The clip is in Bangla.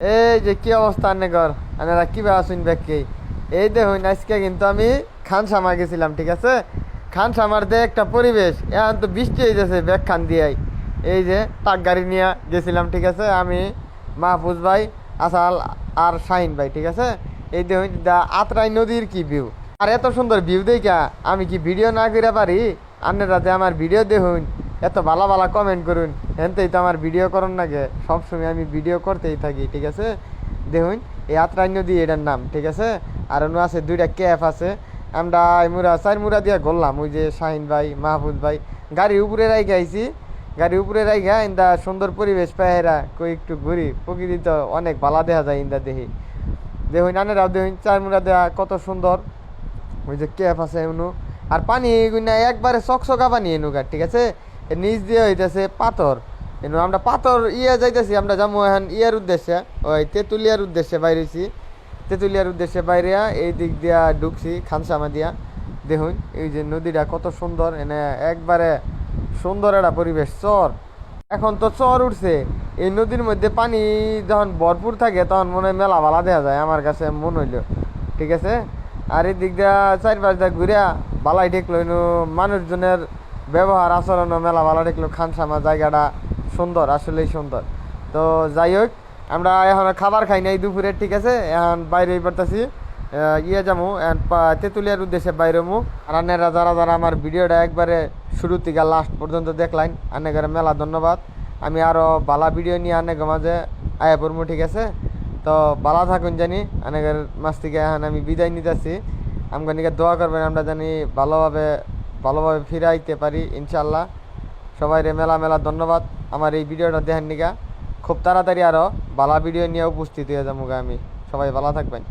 এই যে কি অবস্থা আন্নেগর? আনারা কীভাবে আসুন ব্যাগকে এই দেখুন, আজকে কিন্তু আমি খান সামার গেছিলাম, ঠিক আছে? খান সামার দিয়ে একটা পরিবেশ, এখন তো বৃষ্টি হয়ে যাচ্ছে ব্যাগ খান দিয়াই। এই যে টাক গাড়ি নিয়ে গেছিলাম, ঠিক আছে? আমি মাহফুজ ভাই, আসাল আর শাহিন ভাই, ঠিক আছে? এই দেখুন, দা আত্রাই নদীর কি ভিউ আর এত সুন্দর ভিউ দেখা আমি কি ভিডিও না করে পারি? আপনারা যে আমার ভিডিও দেখুন এত ভালো ভালো কমেন্ট করুন। হেনতেই তো আমার ভিডিও করুন না নাকি সবসময় আমি ভিডিও করতেই থাকি, ঠিক আছে? দেখুন, এই আত্রাই নদী এটার নাম, ঠিক আছে? আর অন্য আছে, দুইটা ক্যাফ আছে। আমরা মুরা, চার মুরা দিয়ে ঘুরলাম, ওই যে শাহিন ভাই, মাহফুজ ভাই। গাড়ির উপরে রাইখে আইছি। গাড়ির উপরে রাইখা, ইন্দা সুন্দর পরিবেশ পাহেরা কই একটু ঘুরি। প্রকৃতি তো অনেক ভালো দেখা যায় ইন্দা দেখি। দেখুন, আনেরাও দেখুন, চার মুরা দেয়া কত সুন্দর। ওই যে ক্যাফ আছে এমনু আর পানি একবারে চকচকা পানি এনুকা ঠিক আছে? নিচ দিয়ে হইতেছে পাথর। এনু আমরা পাথর ইয়ে যাইতেছি, আমরা যাব এখন ইয়ার উদ্দেশ্যে। ওই তেঁতুলিয়ার উদ্দেশ্যে বাইরেছি। তেঁতুলিয়ার উদ্দেশ্যে বাইরে এই দিক দিয়া ঢুকছি খানসামা দিয়া। দেখুন, এই যে নদীটা কত সুন্দর, এনে একবারে সুন্দর একটা পরিবেশ, চর। এখন তো চর উঠছে। এই নদীর মধ্যে পানি যখন ভরপুর থাকে, তখন মনে হয় মেলা ভালা দেখা যায়, আমার কাছে মন হইল। ঠিক আছে? আর এই দিক দিয়া চারপাশ দিয়ে ঘুরিয়া বালাই ঠেকলো ইনু মানুষজনের ব্যবহার, আচরণ মেলা ভালো ঠেকলো খানসামা জায়গাটা সুন্দর, আসলেই সুন্দর। তো যাই হোক, আমরা এখন খাবার খাই নাই দুপুরে, ঠিক আছে? এখন বাইরে পড়তেছি ইয়ে যাব তেঁতুলিয়ার উদ্দেশ্যে বাইরে মু আর আন্নারা যারা যারা আমার ভিডিওটা একবারে শুরু থেকে লাস্ট পর্যন্ত দেখলাইন আন্নাগারে মেলা ধন্যবাদ। আমি আরও বালা ভিডিও নিয়ে আন্নাগো মাঝে আয়া পড়ব ঠিক আছে? তো বালা থাকুন জানি আন্নাগার মাছ থেকে এখন আমি বিদায় নিতেছি। আমাকে দোয়া করবেন, আমরা জানি ভালোভাবে ভালোভাবে ফিরে আইতে পারি ইনশাল্লাহ সবাই রে মেলা মেলা ধন্যবাদ। আমার এই ভিডিওটা দেখেন নিকা খুব তাড়াতাড়ি আরও ভালো ভিডিও নিয়ে উপস্থিত হয়ে যাব আমি। সবাই ভালো থাকবেন।